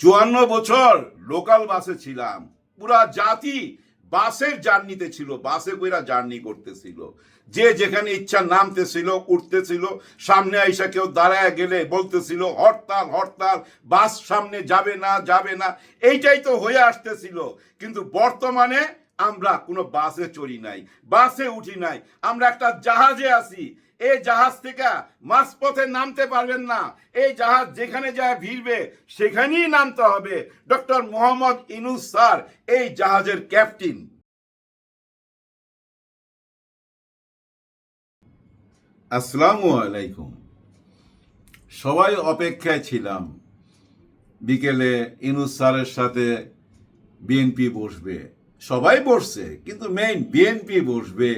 চুয়ান্ন বছর লোকাল বাসে ছিলাম। পুরা জাতি বাসের জার্নিতে ছিল বাসে কইরা জার্নি করতেছিল। যে যেখানে ইচ্ছা নামতেছিল, উঠতেছিল, সামনে আইসা কেউ দাঁড়ায় গেলে বলতেছিল, হরতাল হরতাল বাস সামনে যাবে না যাবে না। এইটাই তো হয়ে আসতেছিল। কিন্তু বর্তমানে আমরা কোনো বাসে চড়ি নাই বাসে উঠি নাই। আমরা একটা জাহাজে আছি। এই জাহাজ থেকে মাঝপথে নামতে পারবেন না। এই জাহাজ যেখানে যায় ভিড়বে, সেখানেই নামতে হবে। ডক্টর মোহাম্মদ ইনুস স্যার, এই জাহাজের ক্যাপ্টেন। আসসালামু আলাইকুম। সবাই অপেক্ষায় ছিলাম। বিকেলে ইনুস স্যারের সাথে বিএনপি বসবে। সবাই বসছে, কিন্তু মেইন বিএনপি বসবে।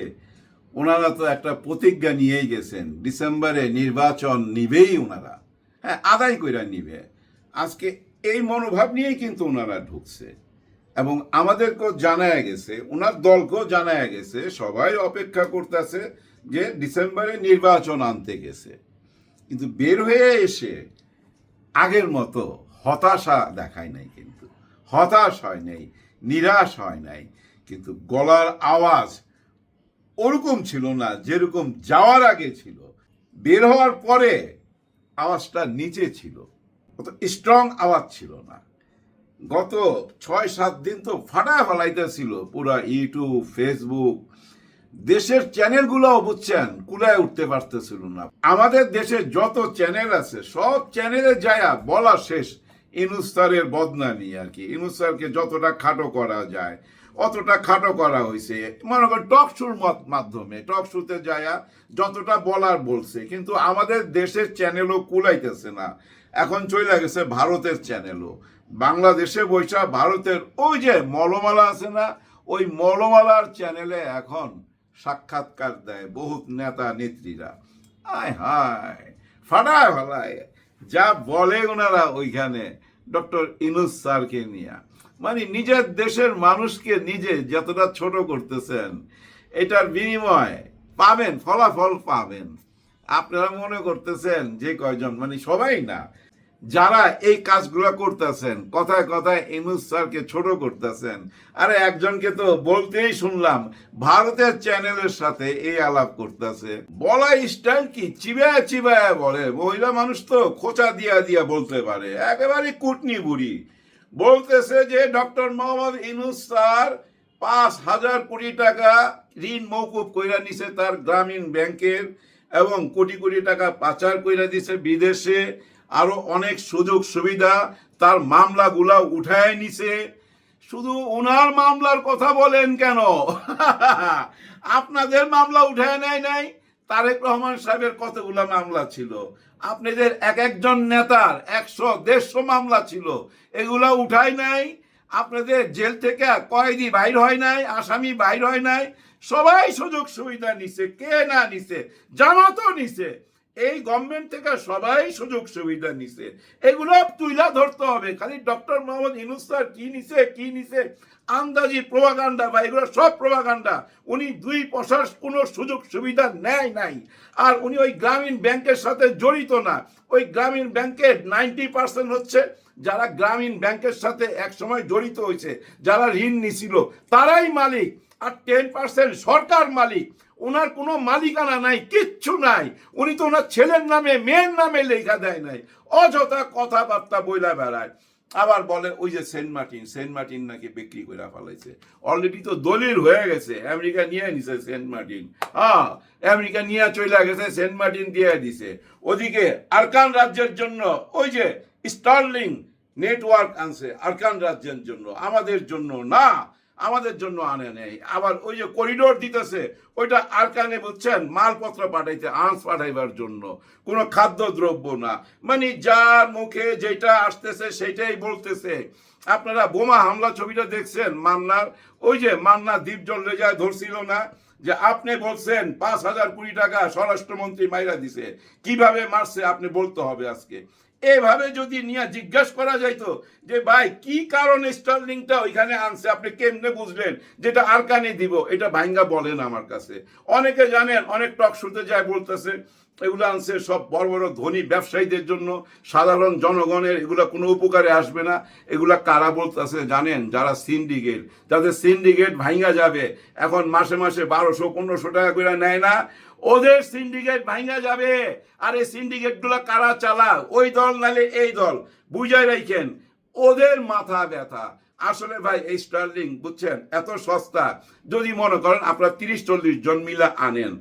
ওনারা তো একটা প্রতিজ্ঞা নিয়েই গেছেন। ডিসেম্বরে নির্বাচন নিবেই ওনারা। হ্যাঁ আদায় কইরা নিবে। আজকে এই মনোভাব নিয়েই কিন্তু ওনারা ঢুকছে। এবং আমাদেরকেও জানায় গেছে, ওনার দলকেও জানায় গেছে, সবাই অপেক্ষা করতেছে যে ডিসেম্বরে নির্বাচন আনতে গেছে। কিন্তু বের হয়ে এসে আগের মতো হতাশা দেখায় নাই কিন্তু। হতাশ হয় নাই, নিরাশ হয় নাই। কিন্তু গলার আওয়াজ ওরকম ছিল না, যেরকম যাওয়ার আগে ছিল। বের হওয়ার পরে আওয়াজটা নিচে ছিল। অত স্ট্রং আওয়াজ ছিল না। গত ছয়, সাত দিন তো ফাটা ফেলাইতেছিল পুরা ইউটিউব ফেসবুক দেশের চ্যানেলগুলোও বুঝছেন, কুলায় উঠতে পারতেছিল না। আমাদের দেশে যত চ্যানেল আছে, সব চ্যানেলে যায়া বলা শেষ। ইনুস্তারের বদনামি আর কি। ইনুস্তারকে যতটা খাটো করা যায় অতটা খাটো করা হয়েছে মনে কর টক শুর মাধ্যমে, টক শুতে যায়া যতটা বলার বলছে, কিন্তু আমাদের দেশের চ্যানেলও কুলাইতেছে না। এখন চলে গেছে ভারতের চ্যানেলও। বাংলাদেশে বৈশা ভারতের ওই যে মলমালা আছে না, ওই মলমালার চ্যানেলে এখন সাক্ষাৎকার দেয় বহুত নেতা নেত্রীরা। আয় হায়, ফাটায় ফালায়। যা বলে ওনারা ওইখানে, ডক্টর ইনুস স্যারকে নিয়ে। মানে নিজের দেশের মানুষকে নিজে যতটা ছোট করতেছেন, এটার বিনিময় পাবেন, ফলাফল পাবেন। আপনারা মনে করতেছেন যে কয়জন? মানে সবাই না। যারা এই কাজগুলো করতেছেন, কথায় কথায় ইনুস স্যারকে ছোট করতেছেন। আরে একজনকে তো বলতেই শুনলাম, ভারতের চ্যানেলের সাথে এই আলাপ করতেছে। বলা স্টাইল কি? চিবায় চিবায় বলে। মহিলা মানুষ তো খোঁচা দিয়া দিয়া বলতে পারে। একেবারে কুটনি বুড়ি। বলতেছে যে ডক্টর মোহাম্মদ ইনুস স্যার পাঁচ হাজার কোটি টাকা ঋণ মৌকুব কইরা নিছে তার গ্রামীণ ব্যাংকের এবং কোটি কোটি টাকা পাচার কইরা দিছে বিদেশে। আরও অনেক সুযোগ সুবিধা তার মামলাগুলা উঠায় নিছে। শুধু ওনার মামলার কথা বলেন কেন? আপনাদের মামলা উঠায় নেয় নাই? তারেক রহমান সাহেবের কতগুলা মামলা ছিল? আপনাদের এক একজন নেতার একশো, দেড়শো মামলা ছিল। এগুলো উঠায় নাই, আপনাদের জেল থেকে কয়েদি বাইর হয় নাই, আসামি বাইর হয় নাই। সবাই সুযোগ সুবিধা নিছে, কে না নিছে জানো তো নিছে। এই গভর্নমেন্ট থেকে সবাই সুযোগ সুবিধা নিছে। এগুলো তুইলা ধরতে হবে। খালি ডক্টর মোহাম্মদ ইনুস স্যার কি নিছে কি নিছে? আন্দাজি প্রভাকাণ্ডা বা এগুলো সব প্রভাকাণ্ডা উনি দুই পয়সার কোনো সুযোগ সুবিধা নেয় নাই। আর উনি ওই গ্রামীণ ব্যাংকের সাথে জড়িত না। ওই গ্রামীণ ব্যাংকের নাইনটি পার্সেন্ট হচ্ছে যারা গ্রামীণ ব্যাংকের সাথে এক সময় জড়িত হয়েছে, যারা ঋণ নিছিল। তারাই মালিক। আর টেন পার্সেন্ট সরকার মালিক। ওনার কোনো মালিকানা নাই, কিচ্ছু নাই। উনি তো ওনার ছেলের নামে, মেয়ের নামে লেখা দেয় নাই। অযথা কথাবার্তা বইলা বেড়ায়। আবার বলে, ওই যে সেন্ট মার্টিন সেন্ট মার্টিন নাকি বিক্রি করে ফেলাইছে। অলরেডি তো দলিল হয়ে গেছে। আমেরিকা নিয়ে নিছে সেন্ট মার্টিন। হ্যাঁ আমেরিকা নিয়ে চলে গেছে, সেন্ট মার্টিন দিয়ে দিছে। ওদিকে আরকান রাজ্যের জন্য, ওই যে স্টার্লিং নেটওয়ার্ক আনছে, আরকান রাজ্যের জন্য, আমাদের জন্য না। আমাদের জন্য আনে নেই। আবার ওই যে করিডোর দিতেছে, ওইটা আরকানে বুঝছেন? মালপত্র পাঠাইতে, আঁশ পাঠাইবার জন্য। কোনো খাদ্য দ্রব্য না। মানে যার মুখে যেটা আসতেছে, সেটাই বলতেছে। আপনারা বোমা হামলা ছবিটা দেখছেন? মান্নার, ওই যে মান্না দ্বীপ জল রেজায় ধরছিল না? যে আপনি বলছেন, পাঁচ হাজার কোটি টাকা স্বরাষ্ট্রমন্ত্রী মাইরা দিছে। কীভাবে মারছে, আপনি বলতে হবে আজকে। এভাবে যদি নিয়ে জিজ্ঞেস করা যাইতো যে, ভাই, কি কারণে স্টার্লিংটা ওইখানে আনছে? আপনি কেমনে বুঝলেন? যেটা আর কানে দিব? এটা ভাইঙ্গা বলেন আমার কাছে। অনেকে জানেন, অনেক টক শুতে যায়, বলতেছে, এগুলো আনছে সব বড় বড় ধনী ব্যবসায়ীদের জন্য, সাধারণ জনগণের, এগুলো কোনো উপকারে আসবে না। এগুলা কারা বলতেছে জানেন? যারা সিন্ডিকেট। যাদের সিন্ডিকেট ভাঙ্গা যাবে, এখন মাসে মাসে বারোশো, পনেরোশো টাকা করে নেয় না। ওদের সিন্ডিকেট ভাঙা যাবে। আর এই সিন্ডিকেটগুলো কারা চালা ওই দল নালে এই দল। বুঝাই রাখেন ওদের মাথা ব্যথা। আসলে ভাই, এই স্টার্লিং, বুঝছেন, এত সস্তা। যদি মনে করেন আপনারা তিরিশ চল্লিশ জন মিলা আনেন,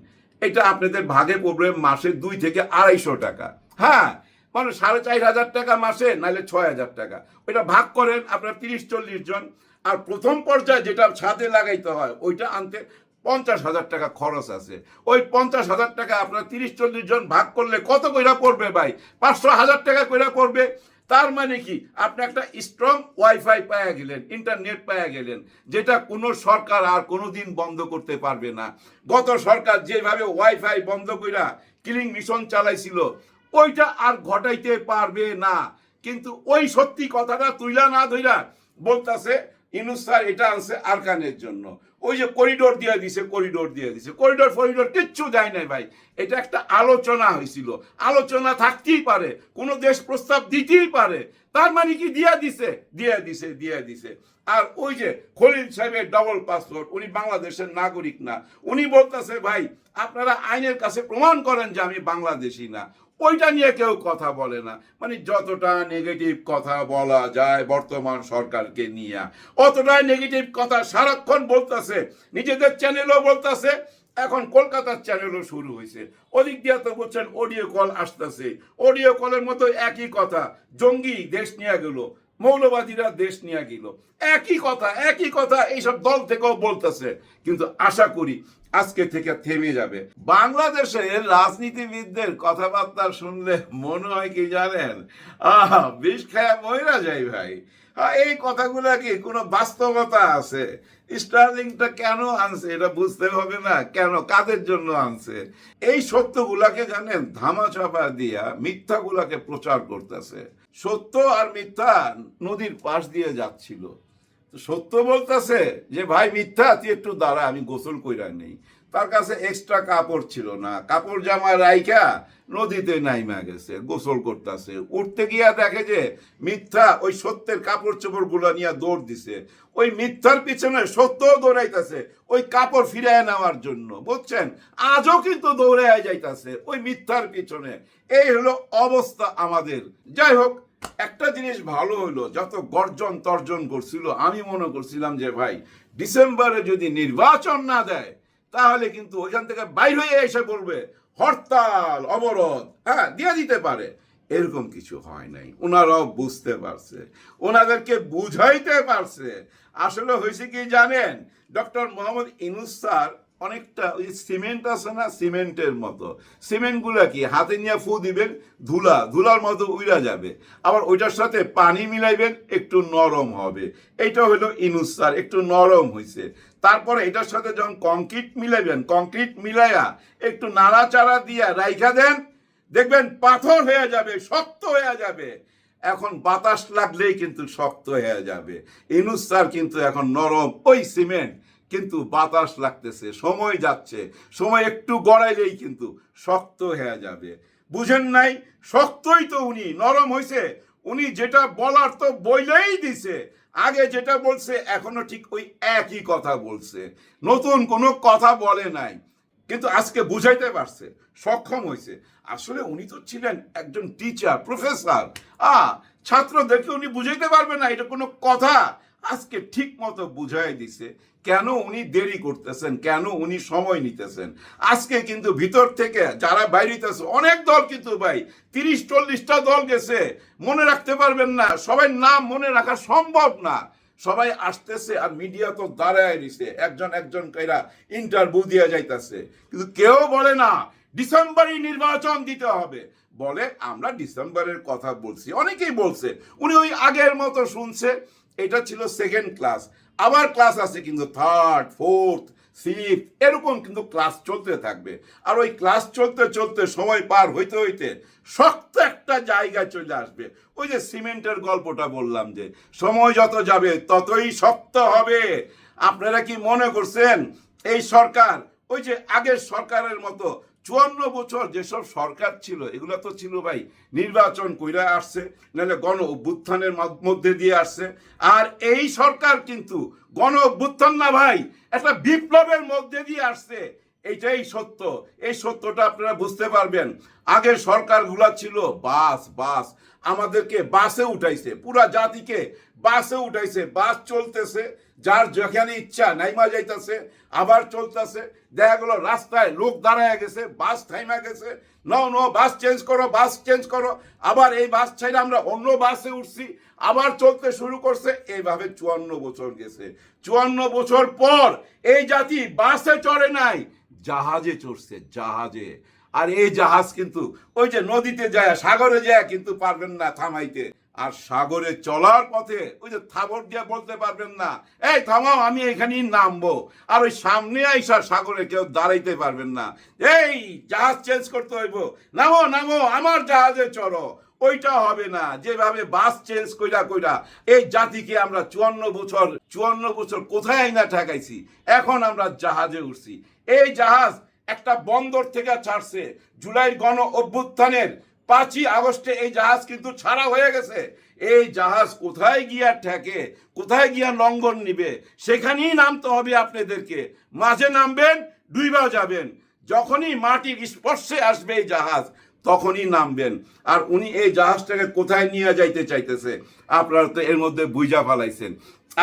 এটা আপনাদের ভাগে পড়বে মাসে দুই থেকে আড়াইশো টাকা। হ্যাঁ মানে সাড়ে চার হাজার টাকা মাসে নাহলে ছয় হাজার টাকা। ওইটা ভাগ করেন আপনার তিরিশ চল্লিশ জন। আর প্রথম পর্যায়ে যেটা ছাদে লাগাইতে হয়, ওইটা আনতে পঞ্চাশ হাজার টাকা খরচ আছে। ওই পঞ্চাশ হাজার টাকা আপনার তিরিশ চল্লিশ জন ভাগ করলে কত কইরা পড়বে ভাই? পাঁচশো হাজার টাকা কইরা পড়বে। তার মানে কি? আপনি একটা স্ট্রং ওয়াইফাই পাওয়া গেলেন ইন্টারনেট পাওয়া গেলেন, যেটা কোনো সরকার আর কোনো দিন বন্ধ করতে পারবে না। গত সরকার যেভাবে ওয়াইফাই বন্ধ কইরা কিলিং মিশন চালাইছিল, ওইটা আর ঘটাইতে পারবে না। কিন্তু ওই সত্যি কথাটা তুইলা না ধইরা বলতাছে ইনুস স্যার, এটা আনছে আরকানের জন্য। ওই যে করিডোর দিয়ে দিছে, করিডোর দিয়ে দিছে। করিডোর, ফরিডোর কিচ্ছু দেয় নাই ভাই। এটা একটা আলোচনা হয়েছিল। আলোচনা থাকতেই পারে, কোনো দেশ প্রস্তাব দিতেই পারে। তার মানে কি? দিয়া দিছে, দিয়ে দিছে দিয়ে দিছে। আর ওই যে খলিল সাহেবের ডবল পাসপোর্ট উনি বাংলাদেশের নাগরিক না। উনি বলতেছে, ভাই, আপনারা আইনের কাছে প্রমাণ করেন যে আমি বাংলাদেশি না। ওইটা নিয়ে কেউ কথা বলে না। মানে যতটা নেগেটিভ কথা বলা যায় বর্তমান সরকারকে নিয়ে। অতটাই নেগেটিভ কথা সারাক্ষণ বলতেছে, নিজেদের চ্যানেলও বলতেছে, এখন কলকাতার চ্যানেলও শুরু হয়েছে ওদিক দিয়ে তো বলছেন অডিও কল আসতেছে। অডিও কলের মতো একই কথা, জঙ্গি দেশ নিয়ে গেল, মৌলবাদীরা দেশ নিয়ে গেল। একই কথা একই কথা এইসব দল থেকেও বলতেছে। কিন্তু আশা করি আজকে থেকে থেমে যাবে। বাংলাদেশের রাজনীতিবিদদের কথাবার্তা শুনলে মনে হয় কি জানেন? আহ, বিষ খায়া মহিলা যাই ভাই। এই কথাগুলা কি কোনো বাস্তবতা আছে? স্টার্লিংটা কেন আনছে এটা বুঝতে হবে না। কেন? কাদের জন্য আনছে? এই সত্যগুলাকে জানেন, ধামাচাপা দিয়া মিথ্যাগুলাকে প্রচার করতেছে। সত্য আর মিথ্যা নদীর পাশ দিয়ে যাচ্ছিল। সত্য বলতেছে যে, ভাই, মিথ্যা, তুই একটু দাঁড়া, আমি গোসল কইরা নেই। তার কাছে এক্সট্রা কাপড় ছিল না। কাপড় জামা রাইখা নদীতে নাইমা গেছে, গোসল করতেছে। উঠতে গিয়া দেখে যে, মিথ্যা ওই সত্যের কাপড় চোপড়গুলো নিয়ে দৌড় দিছে। ওই মিথ্যার পিছনে সত্য দৌড়াইতেছে, ওই কাপড় ফিরায় নেওয়ার জন্য। বুঝছেন? আজও কিন্তু দৌড়ায় যাইতাছে ওই মিথ্যার পিছনে। এই হলো অবস্থা আমাদের। যাই হোক একটা জিনিস ভালো হলো, যত গর্জন তর্জন করছিল, আমি মনে করছিলাম যে, ভাই, ডিসেম্বরে যদি নির্বাচন না দেয়, তাহলে কিন্তু ওইখান থেকে বাইর হয়ে এসে বলবে, হরতাল, অবরোধ হ্যাঁ দিয়ে দিতে পারে। এরকম কিছু হয় নাই। ওনারাও বুঝতে পারছে। ওনাদেরকে বুঝাইতে পারছে। আসলে হয়েছে কি জানেন? ডক্টর মোহাম্মদ ইনুস অনেকটা, ওই সিমেন্ট আছে না, সিমেন্টের মতো। সিমেন্টগুলা কি? হাতে নিয়ে ফু দিবেন, ধুলা, ধুলার মতো উইরা যাবে। আবার ওইটার সাথে পানি মিলাইবেন, একটু নরম হবে। এইটা হলো ইনুসার, একটু নরম হয়েছে তারপরে এটার সাথে যখন কংক্রিট মিলাইবেন, কংক্রিট মিলাইয়া একটু নাড়াচাড়া দিয়া রাইখা দেন, দেখবেন পাথর হয়ে যাবে, শক্ত হয়ে যাবে। এখন বাতাস লাগলেই কিন্তু শক্ত হয়ে যাবে। ইনুস স্যার কিন্তু এখন নরম। ওই সিমেন্ট কিন্তু বাতাস লাগতেছে, সময় যাচ্ছে। সময় একটু গড়াইলেই কিন্তু শক্ত হয়ে যাবে। বুঝেন নাই? শক্তই তো উনি, নরম হয়েছে উনি যেটা বলার তো বইলেই দিছে। আগে যেটা বলছে, এখনও ঠিক ওই একই কথা বলছে। নতুন কোনো কথা বলে নাই। কিন্তু আজকে বুঝাইতে পারছে, সক্ষম হয়েছে আসলে উনি তো ছিলেন একজন টিচার প্রফেসর আ, ছাত্রদেরকে উনি বুঝাইতে পারবে না, এটা কোনো কথা। আজকে ঠিক মতো বুঝাই দিছে। কেন উনি দেরি করতেছেন? কেন উনি সময় নিতেছেন? আজকে কিন্তু ভিতর থেকে যারা বাইরিতেছে অনেক দল কিন্তু ভাই, তিরিশ, চল্লিশটা দল গেছে। মনে রাখতে পারবেন না, সবাই নাম মনে রাখা সম্ভব না। সবাই আসতেছে আর মিডিয়া তো দাঁড়ায় দিছে একজন একজন কইরা ইন্টারভিউ দিয়ে যাইতাছে। কিন্তু কেউ বলে না, ডিসেম্বরই নির্বাচন দিতে হবে। বলে, আমরা ডিসেম্বরের কথা বলছি। অনেকেই বলছে, উনি ওই আগের মতো শুনছে। এটা ছিল সেকেন্ড ক্লাস আবার ক্লাস আছে কিন্তু থার্ড ফোর্থ ফিফথ এরকম কিন্তু ক্লাস চলতে থাকবে। আর ওই ক্লাস চলতে চলতে সময় পার হইতে হইতে শক্ত একটা জায়গায় চলে আসবে। ওই যে সিমেন্টের গল্পটা বললাম যে, সময় যত যাবে ততই শক্ত হবে। আপনারা কি মনে করছেন? এই সরকার, ওই যে আগের সরকারের মতো চুয়ান্ন বছর যেসব সরকার ছিল, এগুলো তো ছিল ভাই, নির্বাচন কইরা আসছে, নাহলে গণ অভ্যুত্থানের মধ্যে দিয়ে আসছে। আর এই সরকার কিন্তু গণ অভ্যুত্থান না ভাই, একটা বিপ্লবের মধ্যে দিয়ে আসছে। এইটাই সত্য। এই সত্যটা আপনারা বুঝতে পারবেন। আগের সরকারগুলা ছিল বাস বাস। আমাদেরকে বাসে উঠাইছে, পুরা জাতিকে বাসে উঠাইছে, বাস চলতেছে, যার যেখানে ইচ্ছা নাইমা যাইতেছে, আবার চলতেছে, দেখা গেলো রাস্তায় লোক দাঁড়ায় গেছে, বাস থাইমা গেছে ন ন বাস চেঞ্জ করো, বাস চেঞ্জ করো, আবার এই বাস ছেড়ে আমরা অন্য বাসে উঠছি, আবার চলতে শুরু করছে, এইভাবে চুয়ান্ন বছর গেছে। চুয়ান্ন বছর পর এই জাতি বাসে চড়ে নাই, জাহাজে চড়ছে, জাহাজে। আর এই জাহাজ কিন্তু, ওই যে নদীতে যায়, সাগরে যায়, কিন্তু পারবেন না থামাইতে। আর সাগরে চলার পথে ওই যে থাবর দিয়ে বলতে পারবেন না, এই থামাও, আমি এখানেই নামবো। আর ওই সামনে আইসা সাগরে কেউ দাঁড়াইতে পারবেন না। এই, জাহাজ চেঞ্জ করতে হইব। নামো নামো, আমার জাহাজে চড়ো। ওইটা হবে না। যেভাবে বাস চেঞ্জ কইরা কইরা, এই জাতিকে আমরা চুয়ান্ন বছর চুয়ান্ন বছর কোথায় না ঠেকাইছি? এখন আমরা জাহাজে উঠছি। এই জাহাজ একটা বন্দর থেকে ছাড়ছে। জুলাই গণ অভ্যুত্থানের পাঁচই আগস্টে এই জাহাজ কিন্তু ছাড়া হয়ে গেছে। এই জাহাজ কোথায় গিয়া ঠেকে, কোথায় গিয়া লঙ্ঘন নিবে, সেখানেই নামতে হবে আপনাদেরকে। মাঝে নামবেন ডুইবা যাবেন। যখনই মাটির স্পর্শে আসবে এই জাহাজ, তখনই নামবেন। আর উনি এই জাহাজটাকে কোথায় নিয়ে যাইতে চাইতেছে, আপনারা তো এর মধ্যে বুঝা ফালাইছেন।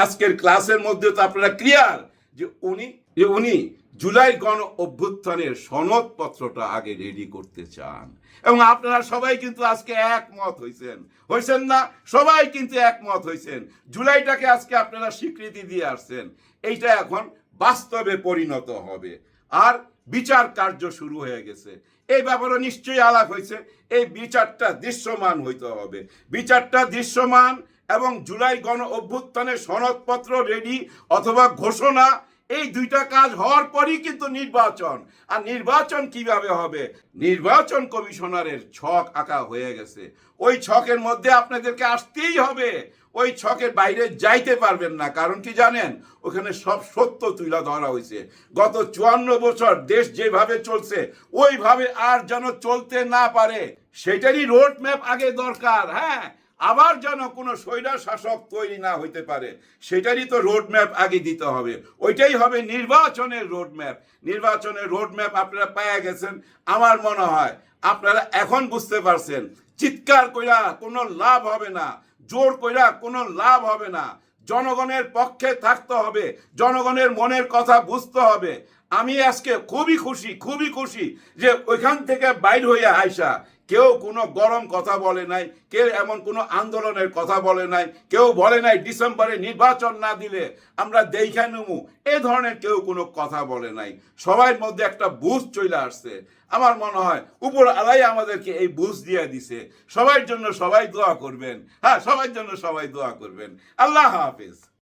আজকের ক্লাসের মধ্যে তো আপনারা ক্লিয়ার যে উনি যে উনি জুলাই গণ অভ্যুত্থানের সনদপত্রটা আগে রেডি করতে চান। এবং আপনারা সবাই কিন্তু আজকে একমত হয়েছেন হয়েছেন না? সবাই কিন্তু একমত হয়েছেন জুলাইটাকে আজকে আপনারা স্বীকৃতি দিয়ে আসছেন। এইটা এখন বাস্তবে পরিণত হবে। আর বিচার কার্য শুরু হয়ে গেছে। এই ব্যাপারে নিশ্চয়ই আলাপ হয়েছে এই বিচারটা দৃশ্যমান হইতে হবে। বিচারটা দৃশ্যমান এবং জুলাই গণ অভ্যুত্থানের সনদপত্র রেডি অথবা ঘোষণা এই দুইটা কাজ হওয়ার পরই কিন্তু নির্বাচন। আর নির্বাচন কীভাবে হবে? নির্বাচন কমিশনারের ছক আঁকা হয়ে গেছে। ওই ছকের মধ্যে আপনাদেরকে আসতেই হবে। ওই ছকের বাইরে যাইতে পারবেন না। কারণ কি জানেন? ওখানে সব সত্য তুলে ধরা হয়েছে। গত চুয়ান্ন বছর দেশ যেভাবে চলছে, ওইভাবে আর যেন চলতে না পারে। সেটারই রোড ম্যাপ আগে দরকার হ্যাঁ? আবার যেন কোনো স্বৈরা শাসক তৈরি না হইতে পারে, সেটারই তো রোড ম্যাপ আগে দিতে হবে। ওইটাই হবে নির্বাচনের রোড ম্যাপ নির্বাচনের রোড ম্যাপ আপনারা পাইয়া গেছেন, আমার মনে হয় আপনারা এখন বুঝতে পারছেন, চিৎকার কইরা কোনো লাভ হবে না, জোর কইরা কোনো লাভ হবে না। জনগণের পক্ষে থাকতে হবে, জনগণের মনের কথা বুঝতে হবে আমি আজকে খুবই খুশি খুবই খুশি যে ওইখান থেকে বাইর হইয়া আইসা কেউ কোনো গরম কথা বলে নাই, কেউ এমন কোনো আন্দোলনের কথা বলে নাই, কেউ বলে নাই ডিসেম্বরে নির্বাচন না দিলে আমরা দেখা নেব এ ধরনের কেউ কোনো কথা বলে নাই। সবার মধ্যে একটা বুঝ চলে আসছে। আমার মনে হয় উপর আলাই আমাদেরকে এই বুঝ দিয়ে দিছে। সবার জন্য সবাই দোয়া করবেন। হ্যাঁ সবার জন্য সবাই দোয়া করবেন। আল্লাহ হাফিজ।